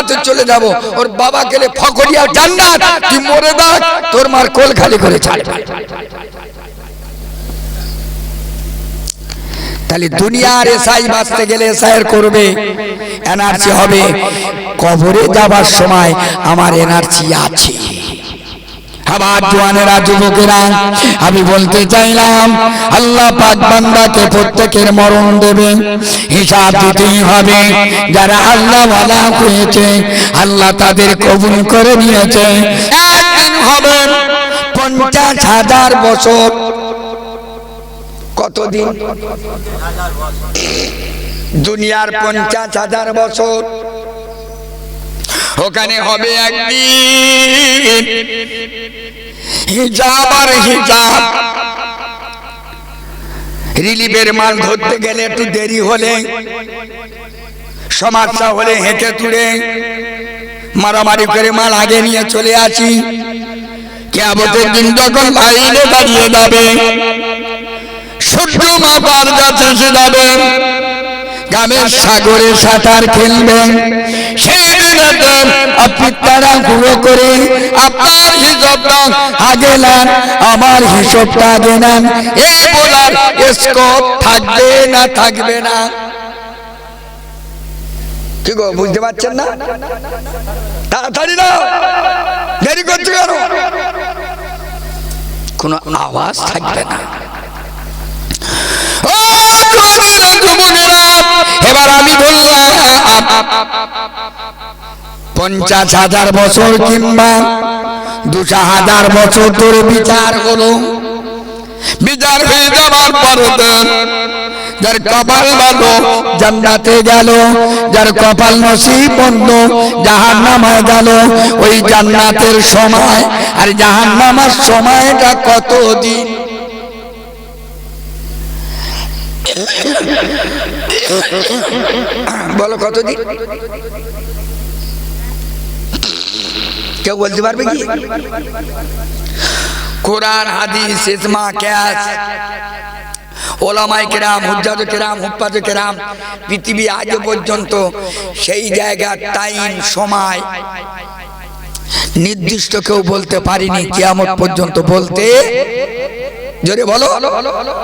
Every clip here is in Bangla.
জান্নাতে চলে যাব। ওর বাবা গেলে ফকরিয়া জান্নাত। তুই মরে দেখ তোর মার কোল খালি করে ছাড়বে তাহলে দুনিয়ার এসআই বাঁচতে গেলে এসআইয়ের করবে। এনার্জি হবে। কবরে যাবার সময় আমার এনার্জি আছে। আবার জোয়ানেরা, যুবকেরা, আমি বলতে চাইলাম, আল্লাহ পাক বান্দাকে প্রত্যেকের মরণ দেবে, হিসাব দিতেই হবে। যারা আল্লাহ ওয়ালা হয়েছে আল্লাহ তাদের কবুল করে নিয়েছে। একদিন হবে পঞ্চাশ হাজার বছর। কতদিন? দুনিয়ার পঞ্চাশ হাজার বছর। ওখানে হবে একদিন। হিজাব আর হিজাব। রিলিফের মাল ধরতে গেলে একটু দেরি হলে সমস্যা হলে হেঁটে তুলে মারামারি করে মাল আগে নিয়ে চলে আসি। কেবতের দিন যখন লাইনে দাঁড়িয়ে যাবে সূর্য মাতার কাছে এসে যাবে গ্রামের সাগরে সাঁতার খেলবেন সেই দিনেতে আপনি তারা করে আপনার হিসাবটা আগে নেন, আমার হিসাবটা আগে নেন। এই বলার স্কোপ থাকবে না থাকবে না। কি গো, বুঝতে পারছেন না? তাড়াতাড়ি না দেরি করছে কেন? কোনো আওয়াজ থাকবে না। এবার আমি বললাম পঞ্চাশ হাজার বছর কিংবা দুশো হাজার বছর ধরে বিচার হলো বিচার হয়ে যাওয়ার পরে যার কপাল ভালো, জান্নাতে গেল, যার কপাল নসিব বন্ধ জাহান নামায় গেল। ওই জান্নাতের সময় আর জাহান নামার সময়টা কত দিন বলো কতদিন? কেউ বলতে পারবে কি? কোরআন, হাদিস ইসমা ক্যাস ওলামাই কেরাম হুজ্জাদ কেরাম হুপ্পাজ কেরাম, পৃথিবী আজ পর্যন্ত সেই জায়গার টাইম, সময় নির্দিষ্ট কেউ বলতে পারিনি, কিয়ামত পর্যন্ত বলতে জোরে বলো,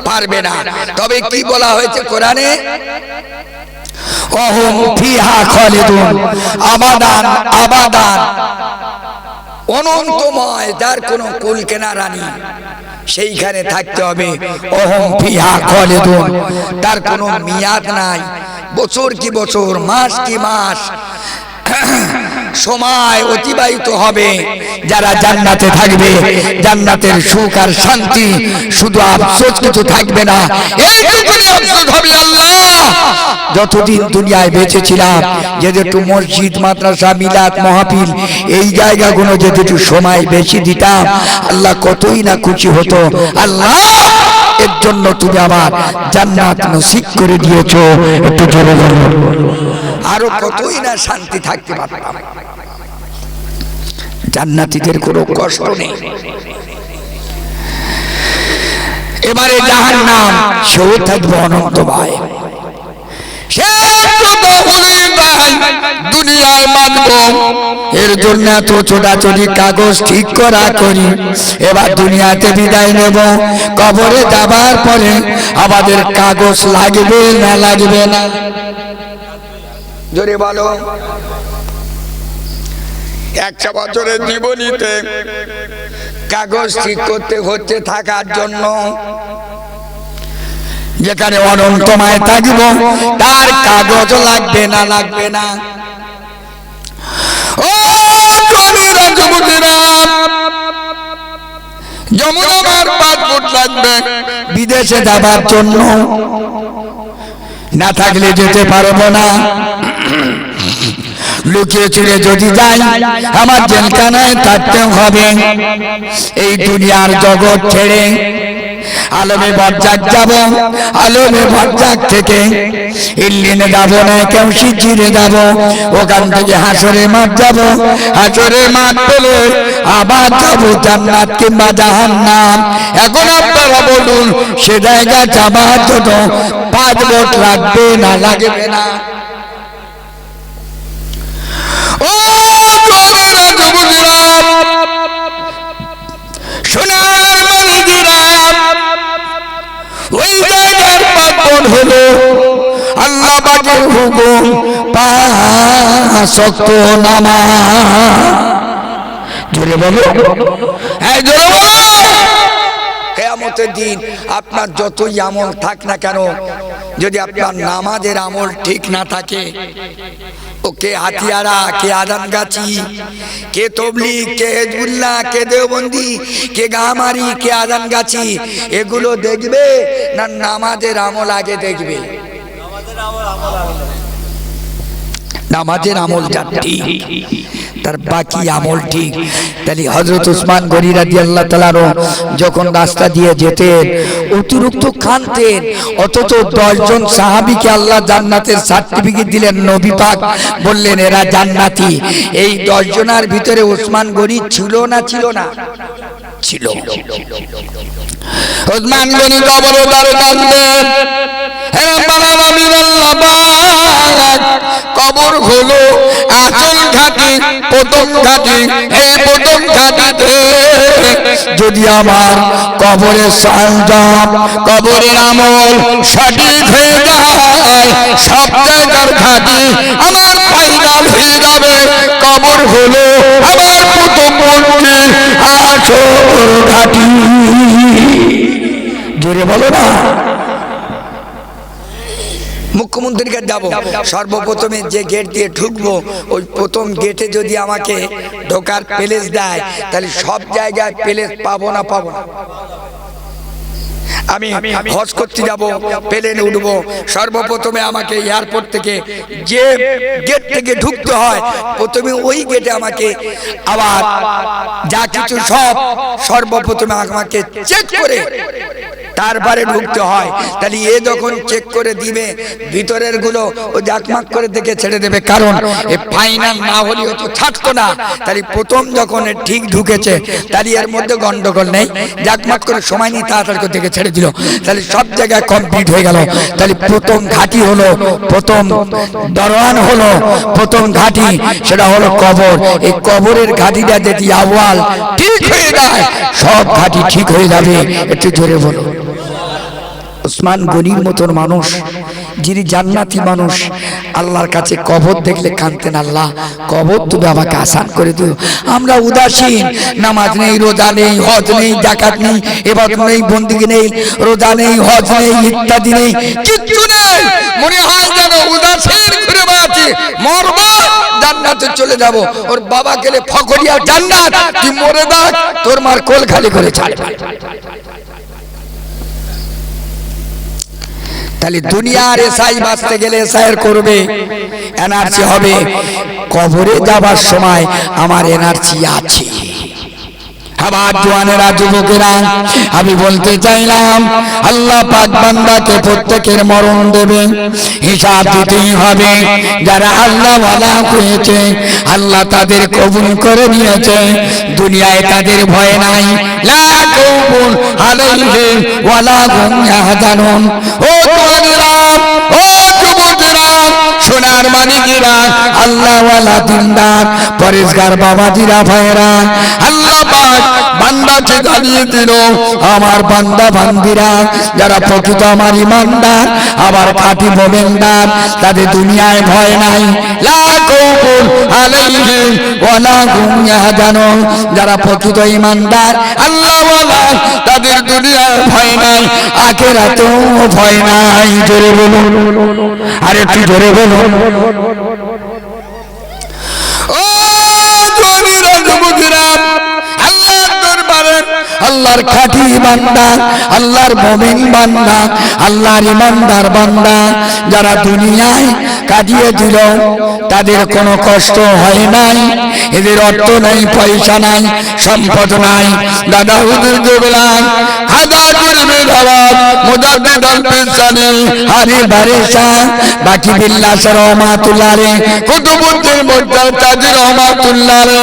পারবে না। তবে কি বলা হয়েছে কোরআনে? অহম ফিহা খালিদুন, আবাদান আবাদান। অনন্তময়, যার কোনো কুল কেনারা নেই। সেইখানে থাকতে হবে অহম ফিহা তার কোনো মিয়াদ নাই। বছর কি বছর, মাস কি মাস সময় অতিবাহিত হবে। যারা জান্নাতে থাকবে, জান্নাতের সুখ আর শান্তি শুধু আফসোস কিছু থাকবে না। এইটুকুনি আফসোস হবে আল্লাহ। যতদিন দুনিয়ায় বেঁচে ছিলাম যদি একটু মসজিদ, মাদ্রাসা, মিলাদ মহাপিল এই জায়গাগুলো একটু সময় বেশি দিতাম, আল্লাহ কতই না খুশি হতো। আল্লাহ, এর জন্য তুমি আমার জান্নাত নসিব করে দিয়েছ। একটু জোরে বলো আরও কতই না শান্তি থাকতে পারতাম। জান্নাতীদের কোনো কষ্ট নেই। এবারে যাহার নাম সেও থাকবে অনন্ত দুনিয়ায় মানব এর জন্য এত ছোটাছুটি কাগজ ঠিক করা করি। এবার দুনিয়াতে বিদায় নেব। কবরে যাবার পরে আমাদের কাগজ লাগবে না লাগবে না। জোরে বলো একটা বছরের জীবনীতে কাগজ ঠিক করতে হচ্ছে থাকার জন্য যেখানে অনন্ত অনন্তমায় থাকব, তার কাগজ লাগবে না লাগবে না। ও জমিরা যুবকেরা যেমন পাসপোর্ট লাগবে বিদেশে যাবার জন্য। না থাকলে যেতে পারব না। লুকিয়ে চুরে যদি যাই, আমার জেলখানায় থাকতে হবে। এই দুনিয়ার জগৎ ছেড়ে আলমে বজ্জাক যাব, আলমে বজ্জাক থেকে ইল্লিনে যাব না, কেউ সিজিরে যাব। ওখান থেকে হাসরে মাঠ যাব, হাসরে মাঠ পেলে আবার যাব জান্নাত কিংবা জাহান্নাম। এখন আপনারা বলুন, সে জায়গা যাবার জন্য পাঁচ ভোট লাগবে না লাগবে না? হ্যাঁ কেয়ামতের দিন আপনার যতই আমল থাক না কেন, যদি আপনার নামাজের আমল ঠিক না থাকে কে হাতিয়ারা, কে আদান গাছি, কে তবলিগ, কে হেজবুল্লাহ, কে দেওবন্দি, কে গামারি কে আদান গাছি, এগুলো দেখবে না নামাজের আমল আগে দেখবে? নামাজের আমল যা ঠিক। তার বাকি আমল ঠিক। তাহলে হজরত উসমান গনি রাজি আল্লাহ তালারও যখন রাস্তা দিয়ে যেতেন অতিরিক্ত খানতেন অথচ দশজন সাহাবিকে আল্লাহ জান্নাতের সার্টিফিকেট দিলেন। নবী পাক বললেন এরা জান্নাতি। এই দশজনার ভিতরে উসমান গনি ছিল না ছিল না? ছিল। উসমান গনি কবর হ্যাঁ বাবা আমির আল্লাহ কবর হলো আসল ঘাটি, প্রথম ঘাটি এই প্রথম ঘাটিতে। যদি আমার কবরের সরঞ্জাম, কবরের আমল সঠিক হয়ে যায় সব জায়গার ঘাটি আমার ফাইনাল হয়ে যাবে। কবর হলো আমার প্রথম মন্ত্রী আসল ঘাটি। জোরে বলো না। মুখ্যমন্ত্রীর কাছে যাব। সর্বপ্রথমে যে গেট দিয়ে ঢুকবো ওই প্রথম গেটে যদি আমাকে ঢোকার প্লেস দেয় তাহলে সব জায়গায় প্লেস পাবো না পাবো না? আমি হজ করতে যাব প্লেনে উঠবো। সর্বপ্রথমে আমাকে এয়ারপোর্ট থেকে যে গেট থেকে ঢুকতে হয় প্রথমে ওই গেটে আমাকে আবার যা কিছু সব সর্বপ্রথমে আমাকে চেক করে তারপরে ঢুকতে হয়। তাহলে এ যখন চেক করে দিবে, ভিতরেরগুলো ও জাকমাক করে দেখে ছেড়ে দেবে। কারণ এ ফাইনাল না হলে ও তো ছাড়তো না। তাহলে প্রথম যখন ঠিক ঢুকেছে, তাহলে এর মধ্যে গন্ডগোল নেই। জাকমাক করে সময় নিয়ে তাড়াতাড়ি করে দেখে ছেড়ে দিল। তাহলে সব জায়গায় কমপ্লিট হয়ে গেল। তাহলে প্রথম ঘাটি হলো, প্রথম দরওয়ান হলো, প্রথম ঘাটি, সেটা হলো কবর। এই কবরের ঘাটিটা যদি আওয়াল ঠিক হয়ে যায়, সব ঘাটি ঠিক হয়ে যাবে। একটু জোরে বলো। ওসমান গনির মতন মানুষ, যিনি জান্নাতি মানুষ, আল্লাহর কাছে কবর দেখলে কানতেন আল্লাহ, কবর তুমি আমাকে আসান করে দিও। আমরা উদাসীন, নামাজ নেই, রোজা নেই, হজ নেই ডাকাত নেই এবার নেই, বন্দিগি নেই, রোজা নেই, হজ নেই, ইত্যাদি নেই, কিচ্ছু নেই। মনে হয় যেন উদাসীন ঘুরে বেড়াচ্ছি। মরবো, জান্নাতে চলে যাব। ওর বাবা গেলে ফকরিয়া জান্নাত, তুই মরে দেখ তোর মার কোল খালি করে ছাড়বে তাহলে দুনিয়ার এসআই বাঁচতে গেলে এসআইয়ের করবে। এনার্জি হবে। কবরে যাবার সময় আমার এনার্জি আছে। আবার জোয়ানেরা, যুবকেরা, আমি বলতে চাইলাম, আল্লাহ পাক বান্দাকে প্রত্যেকের মরণ দেবে, হিসাব দিতেই হবে। যারা আল্লাহ ওয়ালা হয়েছে আল্লাহ তাদের কবুল করে নিয়েছে। দুনিয়ায় তাদের ভয় নাই। কৌবুল ওয়ালা ও ও সোনার দিনদার বাবাজিরা আল্লাহ বান্দাকে জানিয়ে দিল। আমার বান্দা বান্দিরা, যারা প্রকৃত আমার ইমানদার, আবার খাঁটি মোমেনদার তাদের দুনিয়ায় ভয় নাই। যারা প্রকৃত ইমানদার, আল্লাহ তাদের দুনিয়ায় ভয় নাই, আখেরাতেও ভয় নাই। জোরে বলুন। আর একটু জোরে বলুন। আল্লাহর খাঁটি বান্দা, আল্লাহর মমিন বান্দা, আল্লাহর ইমানদার বান্দা। যারা দুনিয়ায় কাটিয়ে দিল, তাদের কোনো কষ্ট হয় নাই। এদের অর্থ নাই, পয়সা নাই, সম্পদ নাই। দাদা হুজুর জোগলাম হাজার করবে ধাবাব মুজাদ্দিদ আল পিসানি হারি বারেসা বাকি বিল্লাহ রহমাতুল্লাহ রে কুতুবুদ্দিন মুজাদ্দিদ তাজি রহমাতুল্লাহ রে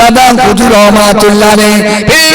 দাদা হুজুর রহমাতুল্লাহ রে পীর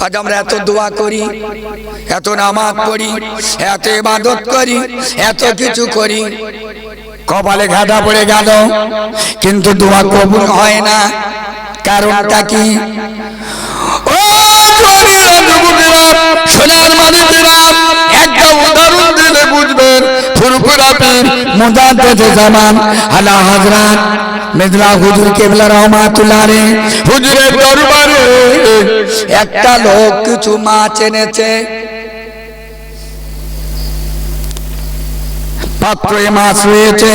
আজ আমরা এত দোয়া করি এত নামাজ পড়ি এত ইবাদত করি এত কিছু করি কপালে গাঁদা পড়ে গেল কিন্তু দোয়া কবুল হয় না কারণটা কি ও সোনার মানুষেরা, উদাহরণ দিলে বুঝবেন। ফুরফুরা পীর মুজাদ্দেদ জামান আলা হযরত মেদলা হুজুর কেবলা রহমাতুল্লাহ রে হুজুরের দরবারে একটা লোক কিছু মাছ এনেছে পাত্রে মাছ রয়েছে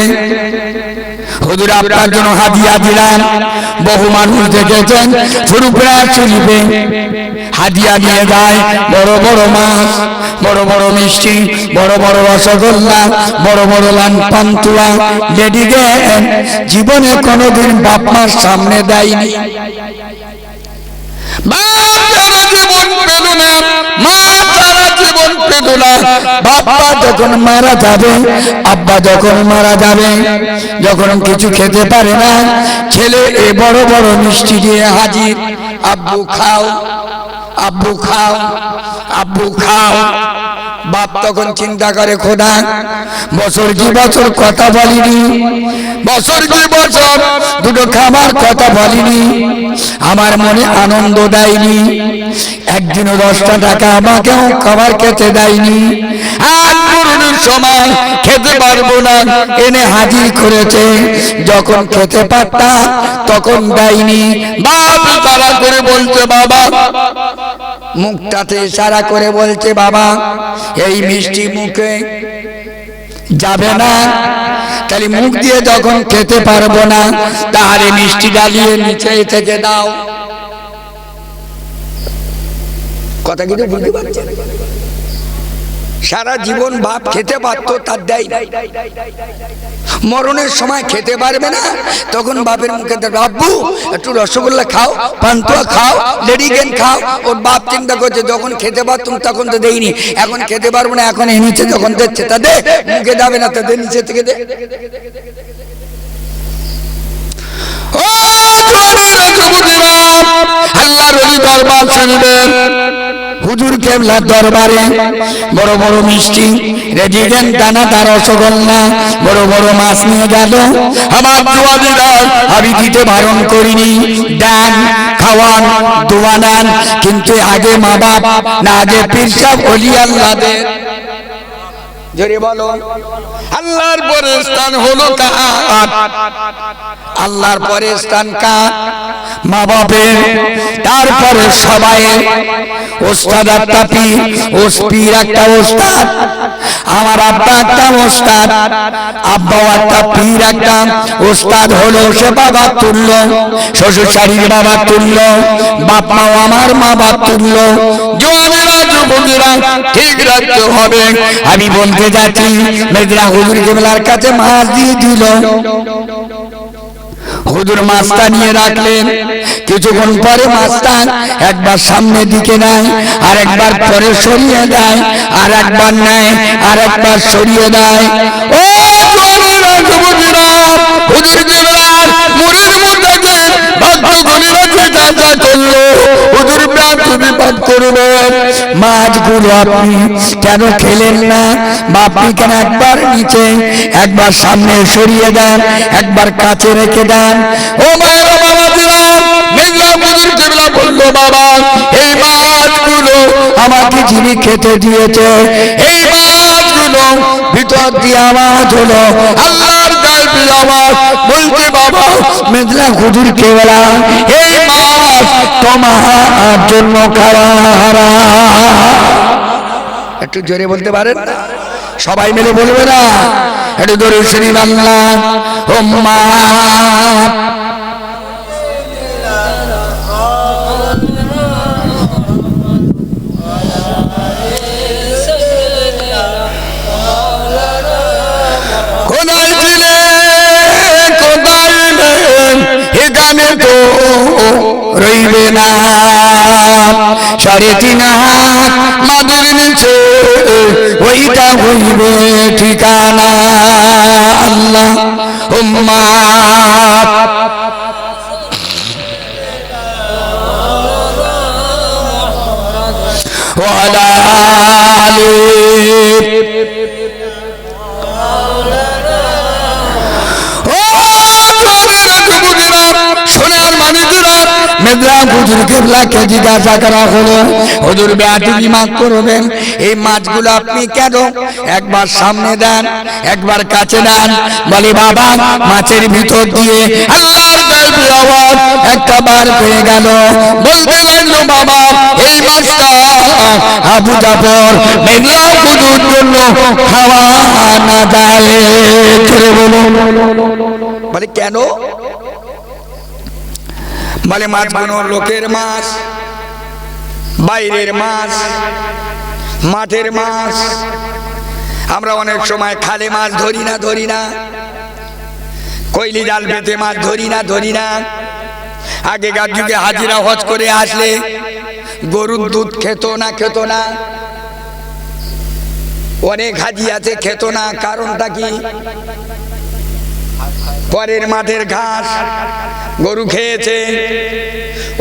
হুজুর আপনার জন্য হাদিয়া দিলাম বহু মানুষ দেখেছেন ফুরুপুরা শরীফে হাদিয়া নিয়ে যায়। বড় বড় মাছ, বড় বড় মিষ্টি, বড় বড় রসগোল্লা, বড় বড় লান পান্তুয়া। লেডিকে জীবনে কোনোদিন বাপ মার সামনে দেয়নি। জীবন না বাবা যখন মারা যাবে, আব্বা যখন মারা যাবে, যখন কিছু খেতে পারে না, ছেলে এ বড় বড় মিষ্টি দিয়ে হাজির, আব্বু খাও আব্বু খাও আব্বু খাও। বাপ তখন চিন্তা করে, খোদা, বছর কি বছর কথা বলিনি। বছর কি বছর দুটো খাবার কথা বলিনি। আমার মনে আনন্দ দেয়নি। একদিনও দশটা টাকা আমাকেও খাবার খেতে দেয়নি। আর সময় খেতে পারব না, এনে হাজির করেছে। যখন খেতে পারতাম তখন দেয়নি। বাপ তারা করে বলছে, বাবা মুখটাতে ইশারা করে বলছে, বাবা, এই মিষ্টি মুখে যাবে না। তাহলে মুখ দিয়ে যখন খেতে পারব না, তাহলে মিষ্টি ডালিয়ে নিচে থেকে দাও। কথা কিন্তু বুঝতে পারছেন? সারা জীবন বাপ খেতে পারতো তার দেয় না। মরণের সময় খেতে পারবে না তখন বাপের মুখে আব্বু একটু রসগোল্লা খাও পান্তুয়া খাও লেডিকেন খাও ওর বাপ চিন্তা করছে যখন খেতে পারতুম তখন তো দেইনি এখন খেতে পারব না এখন এনেছে যখন দিচ্ছে তা দে মুখে যাবে না তাদের নিচে থেকে দে জোয়ানেরা, যুবকেরা, দরবার শুনবেন হুজুর কেবলার দরবারে। বড় বড় মিষ্টি, রেজিডেন্ট দানা তার রসগোল্লা, বড় বড় মাছ নিয়ে গেল। আমার দোয়া দিদার আমি দিতে বারণ করিনি। ডান খাওয়ান, দোয়া নেন। কিন্তু আগে মা বাপ, না আগে পিরসাব অলি আল্লাহদের জোরে বলো। আল্লাহর পরে স্থান হলো কার? আল্লাহর পরে স্থান কার? মা বাপের তারপরে সবাই ওস্তাদ একটা পীর, ওস, পীর একটা ওস্তাদ, আমার আব্বা একটা ওস্তাদ, আব্বাও একটা পীর একটা ওস্তাদ হলো, সে বাবা তুল্য, শ্বশুর শাড়ির বাবা তুল্য বাপ মাও আমার মা বাপ তুল্য। জোয়ানেরা, যুবকেরা, ঠিক রাখতে হবে। আমি বলতে যাচ্ছি মেজরা হুজুর কেবলার কাছে মাছ দিয়ে দিল। হুজুর মাছটা নিয়ে রাখলেন। কিছুক্ষণ পরে মাছটা একবার সামনে দিকে নেয় আর একবার পরে সরিয়ে দেয় আর একবার নেয় আর একবার সরিয়ে দেয়। ও জওয়ানেরা, যুবকেরা, হুজুর কেবলার মুড়ির মধ্যে ভক্ত গণিরা চিন্তা করল হুজুর পাঠ করবেন মাছগুলো আপনি কেন খেলেন না? বা আপনি কেন একবার নিচে, একবার সামনে সরিয়ে দেন, একবার কাছে রেখে দেন? ও মায়েরা বাবা, এই মাছগুলো আমাকে যিনি খেতে দিয়েছে, এই মাছগুলো ভিতর দিয়ে আওয়াজ হলো আল্লাহর একটু জোরে বলতে পারেন? সবাই মিলে বলবে না? একটু জোরে শ্রী বাংলা। ও মা তো রইবে না সাড়ে তিন হাত মাদের নিচে ওইটা হইবে ঠিকানা আল্লাহ উম্মা وعلى آله কেবলাকে জিজ্ঞাসা করা হলো হুজুর বেয়াদবি মাফ করবেন এই মাছগুলো আপনি কেন একবার সামনে দেন একবার কাছে দেন? বলে বাবা মাছের ভিতর দিয়ে আওয়াজ একটা বার পেয়ে গেল। বলতে লাগল বাবা এই মাছটা আবু জাফর হুজুর জন্য খাওয়া না যায়। বলে কেন? বলে মাছ বানো লোকের মাছ, বাইরের মাছ, মাঠের মাছ। আমরা অনেক সময় খালে মাছ ধরি না ধরি না। কইলি জাল পেতে মাছ ধরি না ধরি না। আগেকার যুগে হাজিরা হজ করে আসলে গরুর দুধ খেত না খেত না। অনেক হাজি আছে, খেত না। কারণটা কি? পরের মাঠের ঘাস গরু খেয়েছে।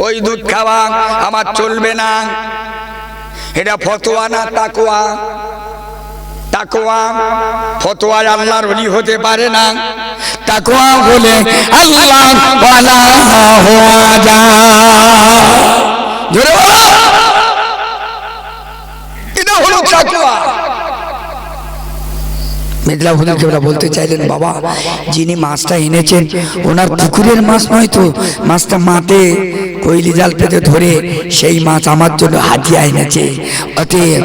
ওই দুধ খাওয়া আমার চলবে না। এটা ফতোয়া না তাকোয়া তাকোয়া ফতোয়া আল্লাহর হতে পারে না। তাকোয়া বলে আল্লাহ মেঘলা হুজুর কেবলা বলতে চাইলেন, বাবা, যিনি মাছটা এনেছেন, ওনার পুকুরের মাছ নয় তো। মাছটা মাঠে কইলি জাল পেতে ধরে সেই মাছ আমার জন্য হাতিয়া এনেছে। অতএব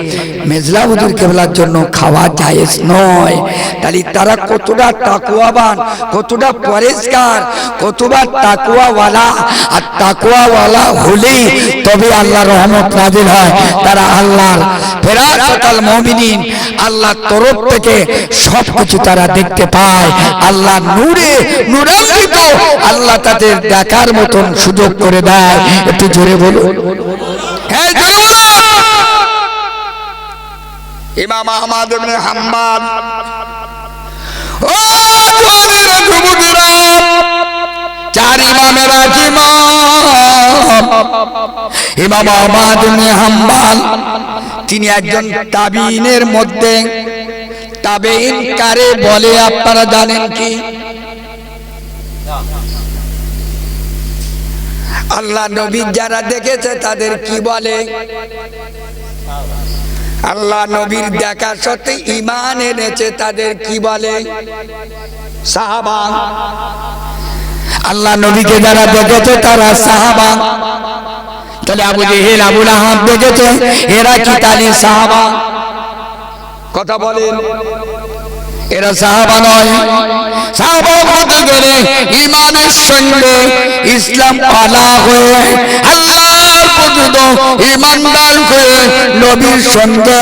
মেজলা হুজুর কেবলার জন্য খাওয়া জায়েজ নয়। তাহলে তারা কতটা তাকুয়াবান কতটা পরিষ্কার কতটা তাকুয়াওয়ালা আর তাকুয়াওয়ালা হলেই তবে আল্লাহ রহমত নাজিল হয়। তারা আল্লাহর ফেরাতাল মুমিনিন, আল্লাহর তরফ থেকে সব কিছু তারা দেখতে পায়। আল্লাহ নূরে নূরান্বিত আল্লাহ তাদের দেখার মতন সুযোগ করে দেয়। একটু জোরে বলুন। ইমাম ইবনে হাম্মাদ। ও চার ইমামের ইমাম। ইবনে হাম্মাল তিনি একজন তাবিনের মধ্যে তাবেইন কারে বলে, আপনারা জানেন কি? আল্লাহ নবী যারা দেখেছে, তাদের কি বলে? আল্লাহ নবীর দেখা সত্ত্বে ইমান এনেছে, তাদের কি বলে? সাহাবা। আল্লাহ নবীকে যারা দেখেছে, তারা সাহাবা। তাহলে আবু জেহেল, আবুল আহাব দেখেছে, এরা কি তালি সাহাবা? কথা বলেন। এরা সাহাবা নয়। সাহাবা হতে গেলে ইমানের সঙ্গে ইসলাম পালা হয়ে ইমানদার হয়ে নবীর সঙ্গে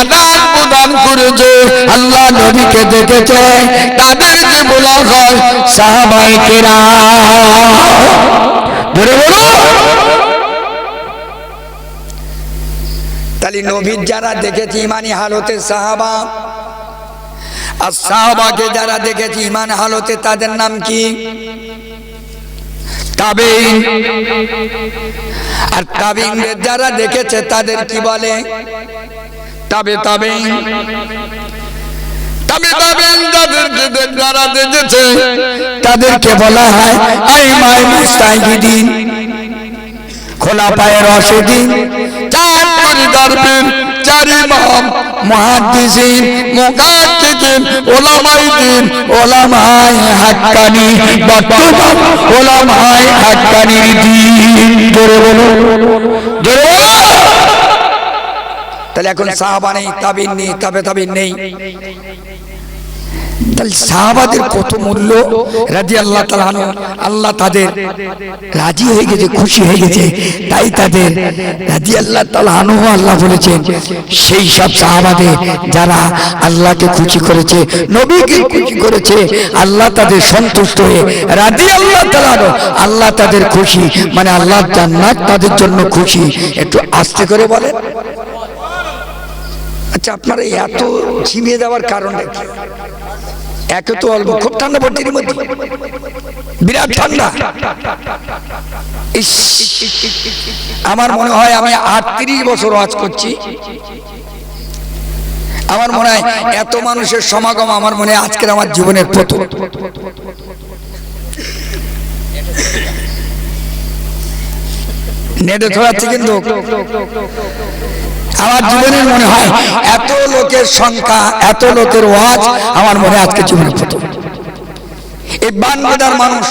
আদান প্রদান করেছে আল্লাহ নবীকে দেখেছে, তাদেরকে বলা হয় সাহাবাই কেরা ধরে বলো তাহলে নবীর যারা দেখেছি, ইমানি হালতে সাহাবা। আর সাহাবাকে যারা দেখেছি, ইমান হালতে, তাদের নাম কি? আর তাবিনদের যারা দেখেছে, তাদের কি বলে? তবে তবে যাদেরকে যারা দেখেছে, তাদেরকে বলা হয় আই মাই খোলা পায়ের অসুদিন চার পরিদর্বেন চার ইমাম, মুহাদ্দিসিন মুকাদ্দিদিন ওলামাই দিন, ওলামাই হাক্কানি, বর্তমান ওলামাই হাক্কানির দিন। জোরে বলো জোরে তাহলে এখন সাহাবা নেই, তাবিন নেই, তবে তাবিন নেই। তাহলে সাহাবাদের কত মূল্য? রাজি আল্লাহ তালানো আল্লাহ তাদের রাজি হয়ে গেছে, খুশি হয়ে গেছে। তাই তাদের রাজি আল্লাহ তালানো আল্লাহ বলেছেন, সেই সব সাহাবাদের যারা আল্লাহকে খুশি করেছে, নবীকে খুশি করেছে, আল্লাহ তাদের সন্তুষ্ট হয়ে রাজি আল্লাহ তালানো আল্লাহ তাদের খুশি মানে আল্লাহ জান্নাত তাদের জন্য খুশি। একটু আস্তে করে বলেন। আচ্ছা আপনারা এত ঝিমিয়ে দেওয়ার কারণটা কি? একে তো অল্প, খুব ঠান্ডা পড়ছে মধ্যে। বিরাট ঠান্ডা। আমার মনে হয় আমি আটত্রিশ বছর ওয়াজ করছি। আমার মনে হয় এত মানুষের সমাগম আমার মনে হয় আজকের আমার জীবনের প্রথম। নেটে ছড়াচ্ছে কিন্তু। আমার জীবনের মনে হয় এত লোকের সংখ্যা, এত লোকের ওয়াজ আমার মনে আজকে জীবনে প্রথম। এই বানবেদার মানুষ,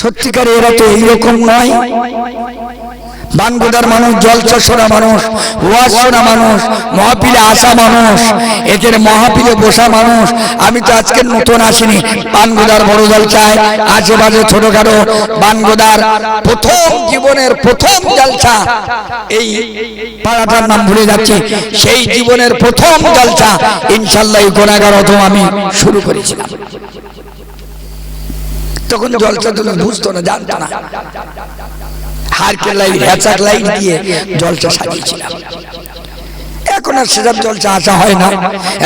সত্যিকারে এরা তো এইরকম নয়। বানগুদার মানুষ জলচা শোনা মানুষ ওয়াজ শোনা মানুষ মহাপিলে আসা মানুষ, এদের মহাপিলে বসা মানুষ। আমি তো আজকে নতুন আসিনি। বানগুদার বড় জল জলচায় আশেপাশে ছোটখাটো বানগুদার প্রথম জীবনের প্রথম জলসা। এই পাড়াটার নাম ভুলে যাচ্ছি। সেই জীবনের প্রথম জলসা। ইনশাল্লাহ এই গোনাগারত আমি শুরু করেছিলাম। তখন জলসা তুমি বুঝতো না, জানতো না। হারকে লাইট হ্যাচাক লাইট দিয়ে জলসা সাজিয়েছিলাম এখন আর সেসব জলসা আসা হয় না।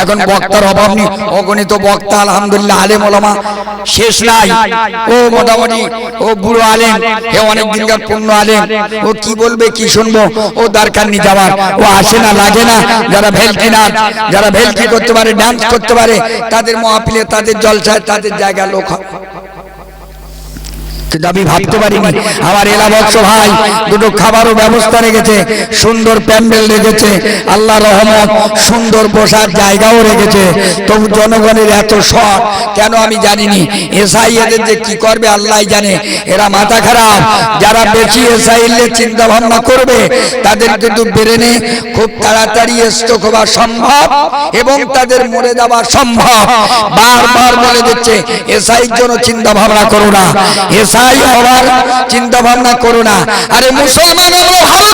এখন বক্তার অভাব নেই। অগণিত বক্তা, আলহামদুলিল্লাহ, আলেম ওলামা। শেষ নাই। ও মোটামুটি, ও বুড়ো আলেম, হে অনেক দিনকার পূর্ণ আলেম। ও কি বলবে, কি শুনব? ও দরকার নেই যাওয়ার ও আসে না, লাগে না। যারা ভেলকি নাচ, যারা ভেলকি করতে পারে ডান্স করতে পারে, তাদের মহাপিলে তাদের জলসায় তাদের জায়গা লোক হয়। আমি ভাবতে পারিনি। আমার এলাবৎস ভাই দুটো খাবারও ব্যবস্থা রেখেছে, সুন্দর প্যান্ডেল রেখেছে, আল্লাহ রহমত, সুন্দর বসার জায়গাও রেখেছে। তবু জনগণের এত শখ, কেন আমি জানিনি? এসআই এদের যে কি করবে, আল্লাহ জানে। এরা মাথা খারাপ। যারা বেশি এসআই এলে চিন্তা ভাবনা করবে, তাদের কিন্তু ব্রেনে খুব তাড়াতাড়ি স্ট্রোক হওয়া সম্ভব এবং তাদের মরে যাওয়া সম্ভব। বারবার বলে দিচ্ছে, এসআইয়ের জন্য চিন্তা ভাবনা করো না। এসআই হওয়ার চিন্তা ভাবনা করো না। আরে মুসলমান